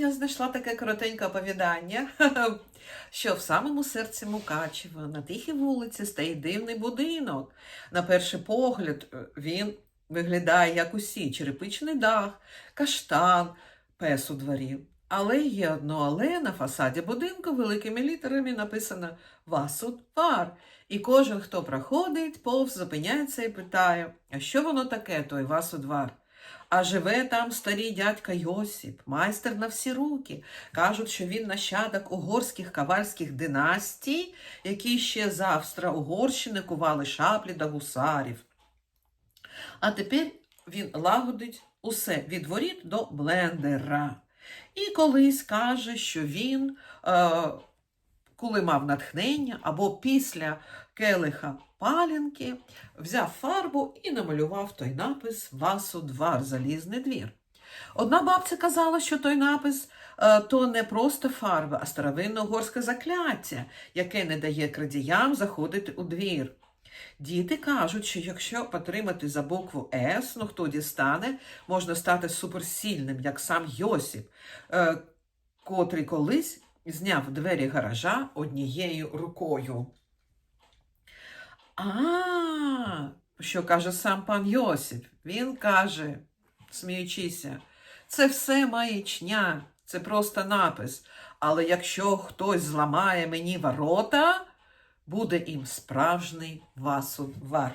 Я знайшла таке коротеньке оповідання, що в самому серці Мукачева на тихій вулиці стоїть дивний будинок. На перший погляд е, він виглядає як усі черепичний дах, каштан, пес у дворі. Але є одно але на фасаді будинку великими літерами написано Васудвар. І кожен, хто проходить, повз зупиняється і питає, а що воно таке, той Васудвар? А живе там старий дядька Йосип, майстер на всі руки. Кажуть, що він нащадок угорських кавальських династій, які ще з Австро-Угорщини кували шаблі до гусарів. А тепер він лагодить усе від воріт до блендера. І колись каже, що він, е, коли мав натхнення або після келиха палінки, взяв фарбу і намалював той напис Васу двар, залізний двір. Одна бабця казала, що той напис е, то не просто фарба, а старовинне угорське закляття, яке не дає крадіям заходити у двір. Діти кажуть, що якщо потримати за букву С, ну хто дістане, можна стати суперсильним, як сам Йосип, е, котрий колись зняв двері гаража однією рукою. А, що каже сам пан Йосип? Він каже, сміючися, це все маячня, це просто напис. Але якщо хтось зламає мені ворота, буде їм справжній васудвар.